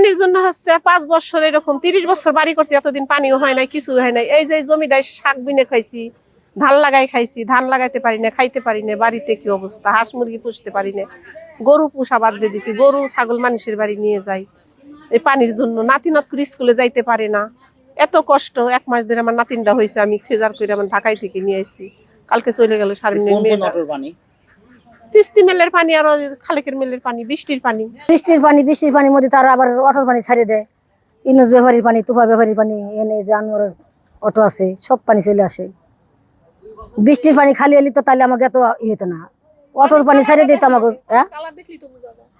পানির জন্য হচ্ছে পাঁচ বছর এরকম তিরিশ বছর বাড়ি করছি এতদিন পানিও হয় নাই কিছু হয় নাই। এই যে এই জমিটায় শাক বিনে খাইছি ধান লাগাই খাইছি ধান লাগাইতে পারি না খাইতে পারি না বাড়িতে কি অবস্থা? হাঁস মুরগি পুষতে পারি না। গরু পুষা বাদ দিয়ে দিছি গরু ছাগল মানুষের বাড়ি নিয়ে যাই। এই পানির জন্য নাতি নাত করে স্কুলে যাইতে পারে না। এত কষ্ট এক মাস ধরে আমার নাতিনটা হয়েছে আমি সেজার করে আমার ঢাকায় থেকে নিয়ে আসছি কালকে চলে গেল সাড়ে তিস্তি মেলের পানি আর খালেকের মেলের পানি বৃষ্টির পানি। বৃষ্টির পানি বৃষ্টির পানির মধ্যে তারা আবার অটোর পানি ছাড়িয়ে দেয়। ইনুস ব্যাপারীর পানি তুফা ব্যাপারীর পানি এনে যে আনোয়ারের অটো আছে সব পানি চলে আসে। বৃষ্টির পানি খালি এলি তো তাহলে আমাকে এত ই হতো না। অটোর পানি ছাড়িয়ে দিত আমাকে হ্যাঁ?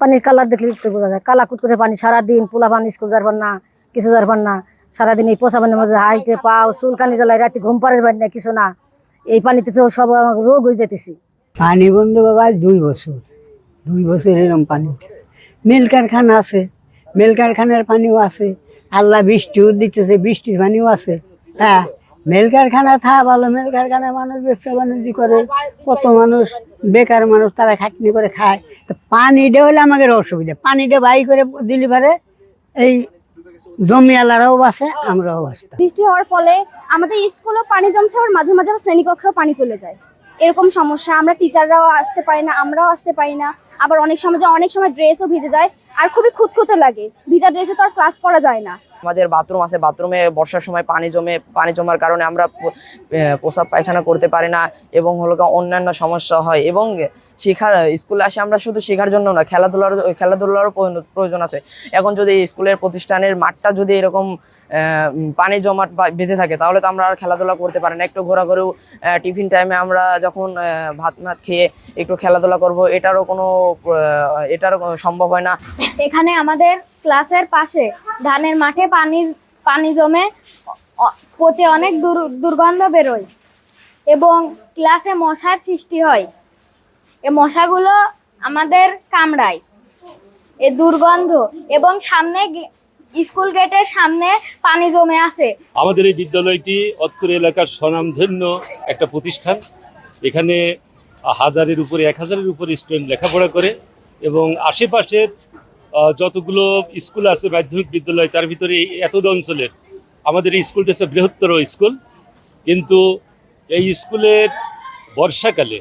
পানির কালার দেখলে তো বোঝা যায়। কালা কুটকুটে পানি সারাদিন পোলা পানি স্কুল যাবার না কিছু যাবার না। সারাদিন এই পোষা পানির মধ্যে হাইটে পাও চুলকানি জ্বালায় রাতে ঘুম পাড়ের পানি না কিছু না। এই পানিতে তো সব আমার রোগ হয়ে যেতেছি পানি বন্ধ বাবা, দুই বছর। দুই বছর এরকম পানি উঠেছে। মিল কারখানা আছে, মিল কারখানার পানিও আছে। আল্লাহ বৃষ্টিও দিতেছে, বৃষ্টির পানিও আছে। হ্যাঁ মেল কারখানা থা, ভালো মেল কারখানায় মানুষ, ব্যবসা বাণিজ্য করে। কত মানুষ, বেকার মানুষ, তারা খাটনি করে খায়। তো পানিটা হলে আমাদের অসুবিধা। পানিটা বাই করে দিলি পারে এই জমিওয়ালারাও বাসে, আমরাও বাঁচতাম বৃষ্টি হওয়ার ফলে আমাদের স্কুলও পানি জমছে, আবার মাঝে মাঝে শ্রেণীকক্ষেও পানি চলে যায়। এরকম সমস্যা, আমরা টিচাররাও আসতে পারি না, আমরাও আসতে পারি না। আবার অনেক সময় অনেক সময় ড্রেসও ভিজে যায়, আর খুবই খুঁতখুঁতে লাগে। ভিজা ড্রেসে তো আর ক্লাস করা যায় না। আমাদের বাথরুম আছে বাথরুমে বর্ষার সময় পানি জমে, পানি জমার কারণে আমরা প্রসাব পায়খানা করতে পারি না, এবং হলো অন্যান্য সমস্যা হয়। এবং শেখার স্কুলে আসে আমরা শুধু শেখার জন্য না, খেলাধুলার, খেলাধুলারও প্রয়োজন- আছে। এখন যদি স্কুলের প্রতিষ্ঠানের মাঠটা যদি এরকম পানি জমাট বেঁধে থাকে, তাহলে তো আমরা আর খেলাধুলা করতে পারি না। একটু ঘোরাঘুরিও টিফিন টাইমে আমরা যখন ভাত ভাত খেয়ে একটু খেলাধুলা করব, এটারও কোনো এটারও সম্ভব হয় না। এখানে আমাদের ক্লাসের পাশে ধানের মাঠে পানি পানি জমে পচে অনেক দুর- দুর্গন্ধ বেরোয় এবং ক্লাসে মশার সৃষ্টি হয়। এ মশাগুলো আমাদের কামড়ায়। এ দুর্গন্ধ এবং সামনে স্কুল গেটের সামনে পানি জমে আছে। আমাদের এই বিদ্যালয়টি অত্তর এলাকার স্বনামধন্য একটা প্রতিষ্ঠান। এখানে হাজারের উপরে, এক হাজারের উপরে স্টুডেন্ট লেখাপড়া করে এবং আশেপাশের যতগুলো স্কুল আছে, মাধ্যমিক বিদ্যালয়, তার ভিতরে এতদ অঞ্চলের, আমাদের এই স্কুলটা হচ্ছে বৃহত্তর স্কুল। কিন্তু এই স্কুলের বর্ষাকালে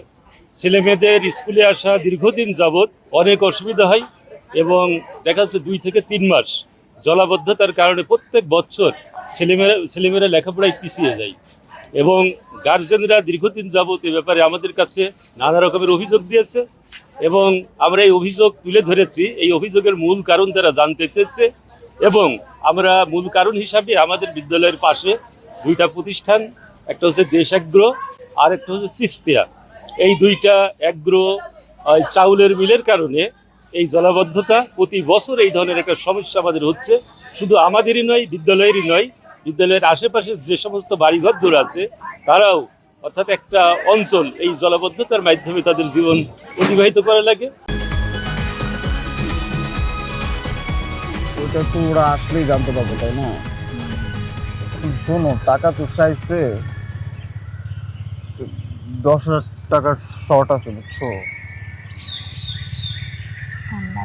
ছেলেমেয়েদের স্কুলে আসা দীর্ঘদিন যাবৎ অনেক অসুবিধা হয় এবং দেখা যাচ্ছে দুই থেকে তিন মাস জলাবদ্ধতার কারণে প্রত্যেক বছর ছেলেমেয়েরা ছেলেমেয়েরা লেখাপড়ায় পিছিয়ে যায়। এবং গার্জেনরা দীর্ঘদিন যাবত এ ব্যাপারে আমাদের কাছে নানা রকমের অভিযোগ দিয়েছে এবং আমরা এই অভিযোগ তুলে ধরেছি। এই অভিযোগের মূল কারণ তারা জানতে চেয়েছে এবং আমরা মূল কারণ হিসাবে আমাদের বিদ্যালয়ের পাশে দুইটা প্রতিষ্ঠান, একটা হচ্ছে দেশাগ্র আর একটা হচ্ছে সিস্তিয়া। এই দুইটা অ্যাগ্রো চাউলের মিলের কারণে এই জলাবদ্ধতা প্রতি বছর এই ধরনের একটা সমস্যা আমাদের হচ্ছে। শুধু আমাদেরই নয়, বিদ্যালয়েরই নয়, বিদ্যালয়ের আশেপাশে যে সমস্ত বাড়িঘর দূর আছে, তারাও অর্থাৎ একটা অঞ্চল এই জলাবদ্ধতার মাধ্যমে তাদের জীবন অতিবাহিত করা লাগে। ওটা তো ওরা আসলেই জানতে পারবে, তাই না? শোনো, টাকা তো চাইছে, দশ হাজার টাকার শর্ট আছে, বুঝছ?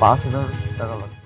পাঁচ হাজার টাকা লাগবে